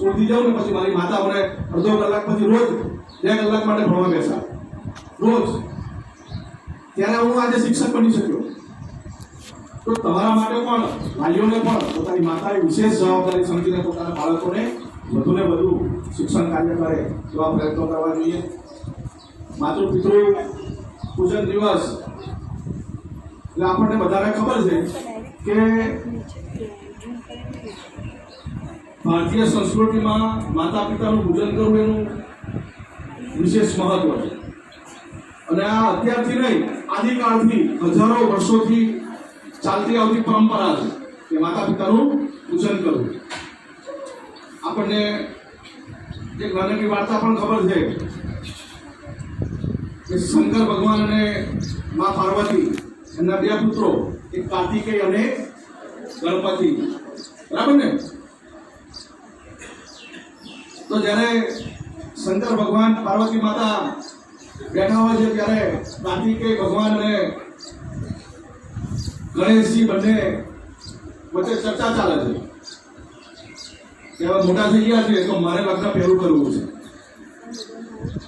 સ્કૂલથી જાઉં ને પછી મારી માતા મને અડધો કલાક પછી રોજ બે કલાક માટે ભણવા બેસા રોજ. ત્યારે હું આજે શિક્ષક બની શક્યો. તો તમારા માટે પણ, વાલીઓને પણ પોતાની માતાની વિશેષ જવાબદારી સમજીને પોતાના બાળકોને વધુને વધુ શિક્ષણ કાર્ય કરે એવા પ્રયત્નો કરવા જોઈએ. માતૃ પિતૃ પૂજન દિવસ. એટલે આપણને બધાને ખબર છે કે ભારતીય સંસ્કૃતિમાં માતા પિતાનું પૂજન કરવું એનું વિશેષ મહત્વ છે. અને આ અત્યારથી નહીં, આદિકાળથી, હજારો વર્ષોથી ચાલતી આવતી પરંપરા છે કે માતા પિતાનું પૂજન કરવું. આપણને એક નાનકડી વાર્તા પણ ખબર છે કે શંકર ભગવાન અને મા પાર્વતી, એમના બે પુત્રો, એક કાર્તિકેય અને ગણપતિ. બરાબર ને? તો જ્યારે શંકર ભગવાન પાર્વતી માતા બેઠા હોય છે, ત્યારે કાર્તિકે ભગવાન અને ગણેશજી બંને વચ્ચે ચર્ચા ચાલે છે. કે હવે મોટા થઈ ગયા છે, તો મારે લગ્ન પહેલું કરવું છે.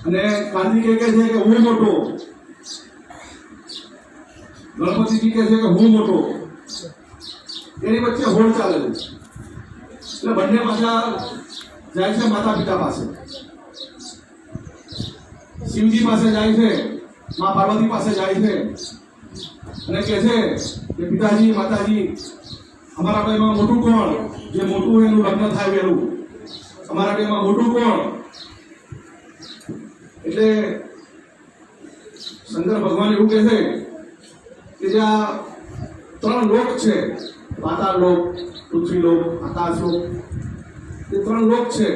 અને કાર્તિકે કહે છે કે હું મોટો. ગણપતિજી કહે છે કે હું મોટો. એની વચ્ચે હોડ ચાલે છે. એટલે બંને પાછા જાય છે માતા પિતા પાસે. શિવજી પાસે જાય છે, મા પાર્વતી પાસે જાય છે. અને કહે છે કે પિતાજી, માતાજી, અમારા બેમાં મોટું કોણ? જે મોટું એનું લગ્ન થાય વહેલું. અમારા બેમાં મોટું કોણ? એટલે શંકર ભગવાન એવું કહે છે કે જે આ ત્રણ લોક છે. પાતાળ લોક, પૃથ્વી લોક, આકાશ લોક. એ ત્રણ લોક છે.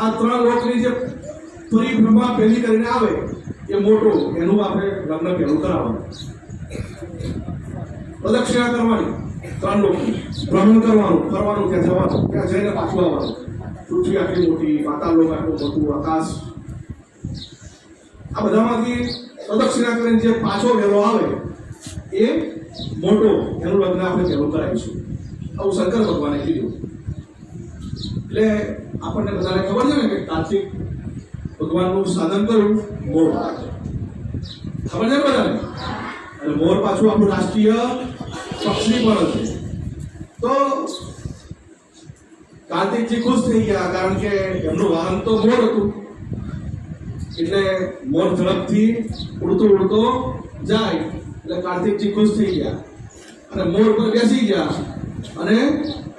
આ ત્રણ લોકની જે પરિભ્રમા પહેલી કરીને આવે, એ મોટો, એનું આપણે લગ્ન પહેલું કરાવવાનું. પ્રદક્ષિણા કરવાની, ત્રણ લોક ભ્રમણ કરવાનું કરવાનું ત્યાં જવાનું ત્યાં જઈને પાછું આવવાનું. પૃથ્વી આટલી મોટી પાતાળ લોક આટલું મોટું આકાશ. આ બધામાંથી પ્રદક્ષિણા કરીને જે પાછો વહેલો આવે, એ મોટો, એનું લગ્ન આપણે પહેલું કરાવીશું. આવું શંકર ભગવાને કીધું. એટલે આપણને બધાને ખબર છે ને કે કાર્તિક ભગવાનનું સાધન કર્યું મોર ખબર છે બધાને? અને મોર પાછું આપણું રાષ્ટ્રીય પક્ષી પણ છે તો કાર્તિકજી ખુશ થઈ ગયા, કારણ કે એમનું વાહન તો મોર હતું. એટલે મોર ઝડપથી ઉડતો ઉડતો જાય. એટલે કાર્તિકજી ખુશ થઈ ગયા. અને મોર પર બેસી ગયા. અને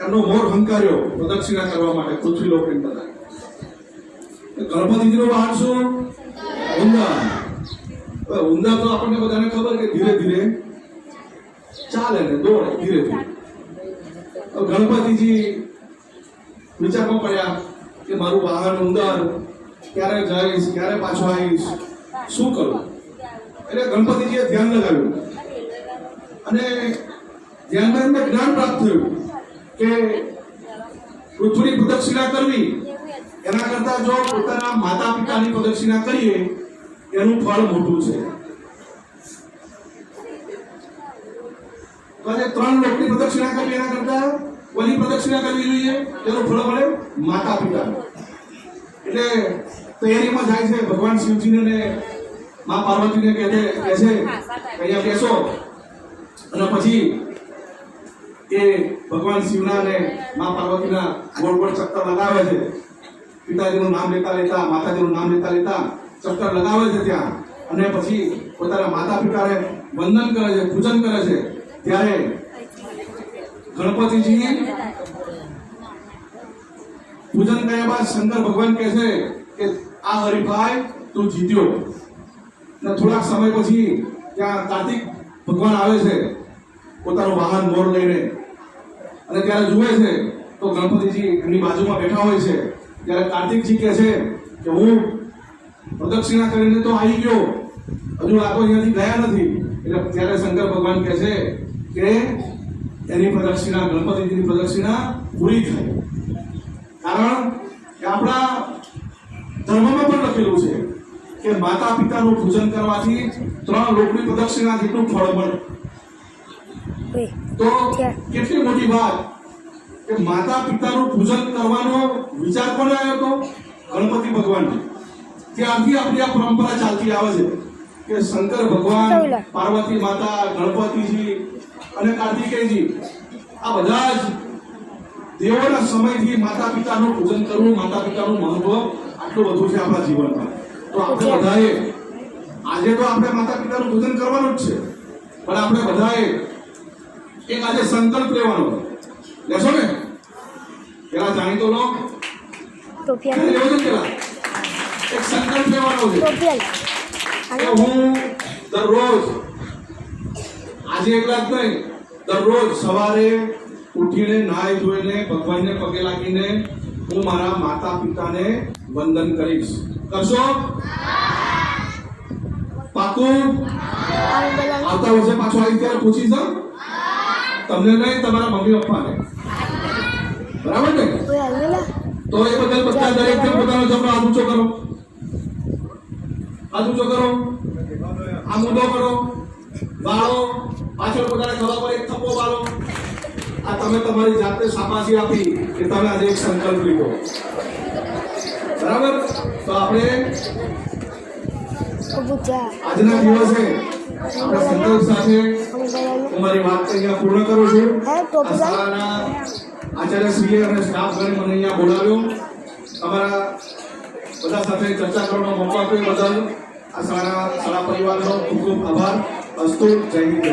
એમનો મોર હંકાર્યો પ્રદક્ષિણા કરવા માટે પૃથ્વી લોકની બધા. ગણપતિજીનો વાહન શું ઊંધા. ઊંધા તો આપણને બધાને ખબર કે ધીરે ધીરે ચાલે ને દોડે ધીરે ધીરે. ગણપતિજી વિચારમાં પડ્યા કે મારું વાહન ઉંદર, ક્યારે જઈશ, ક્યારે પાછો આવીશ? શું કરું? એટલે ગણપતિજીએ ધ્યાન લગાવ્યું. અને ધ્યાનમાં એમને જ્ઞાન પ્રાપ્ત થયું કે પૃથ્વીની પ્રદક્ષિણા કરવી. એના કરતા જો પોતાના માતા પિતાની પ્રદક્ષિણા કરીએ, એનું ફળ મોટું છે. તો ત્રણ લોકની પ્રદક્ષિણા કરવી, એના કરતા કોની પ્રદક્ષિણા કરવી જોઈએ? એનું ફળ મળે માતા પિતા એટલે તૈયારીમાં જાય છે, ભગવાન શિવજીને મા પાર્વતીને કહે છે, અહીંયા બેસો. અને પછી એ ભગવાન શિવના અને મા પાર્વતીના ગોળ ગોળ ચક્કર લગાવે છે. પિતાજીનું નામ લેતા લેતા, માતાજીનું નામ લેતા લેતા ચક્કર લગાવે છે ત્યાં. અને પછી પોતાના માતા પિતાને વંદન કરે છે, પૂજન કરે છે. ત્યારે ગણપતિજી પૂજન કર્યા બાદ શંકર ભગવાન કહે છે કે, આ હરિભાઈ તું જીત્યો. ને થોડાક સમય પછી ત્યાં કાર્તિક ભગવાન આવે છે, પોતાનું વાહન મોર લઈને. અને ત્યારે જુએ છે તો ગણપતિજી એમની બાજુમાં બેઠા હોય છે. ત્યારે કાર્તિકજી કહે છે કે હું પ્રદક્ષિણા કરીને તો આવી ગયો. હજુ આ તો અહીંયાથી ગયા નથી. એટલે ત્યારે શંકર ભગવાન કહે છે કે એની પ્રદક્ષિણા, ગણપતિજીની પ્રદક્ષિણા પૂરી થાય. કારણ કે આપણા ધર્મમાં પણ લખેલું છે કે માતા પિતાનું પૂજન કરવાથી ત્રણ લોકની પ્રદક્ષિણા જેટલું ફળ મળે. તો કેટલી મોટી વાત. કે માતા પિતાનું પૂજન કરવાનો વિચાર કોને આવ્યો હતો ગણપતિ ભગવાનને. ત્યારથી આપણી આ પરંપરા ચાલતી આવે છે કે શંકર ભગવાન પાર્વતી માતા ગણપતિજી અને કાર્તિકેયજી આ બધા જ દેવોના સમયથી માતા પિતાનું પૂજન કરવું માતા પિતાનું મહત્વ આટલું વધુ છે આપણા જીવનમાં. તો આપણે બધાએ આજે તો આપણે માતા પિતાનું પૂજન કરવાનું જ છે. પણ આપણે બધાએ એક આજે સંકલ્પ લેવાનો. લેશો ને? પેલા જાણીતો લો લેવો છે પેલા? એક સંકલ્પ લેવાનો છે. કે હું દરરોજ આજે એકલા જ નહીં દરરોજ સવારે ઉઠીને નાહી ધોઈને ભગવાનને પગે લાગીને હું મારા માતા પિતાને વંદન કરીશ. કરશો? પાકું? આવતા વર્ષે પાછો આવી ત્યારે પૂછીશ? તમને નહીં તમારા મમ્મી પપ્પાને. બરાબર ને? તો એ બદલ બધા દરેક પોતાનો જમણો હાથ ઊંચો કરો. હાથ ઊંચો કરો. આ મુદ્દો કરો. વાળો પાછળ પોતાના ખભા પર એક થપ્પો વાળો આ તમે તમારી જાતે શાબાશી આપી કે તમે આજે એક સંકલ્પ લીધો. બરાબર? તો આપણે આજના દિવસે આપણા સંકલ્પ સાથે હું મારી વાત અહીંયા પૂર્ણ કરું છું. હે, ટોપી આ અને સ્ટાફ ગણે મને અહીંયા બોલાવ્યો. અમારા બધા સાથે ચર્ચા કરવાનો મોકો આપ્યો બદલ. આ સારા શાળા પરિવારનો ખૂબ ખૂબ આભાર. અસ્તુ જય હિન્દ.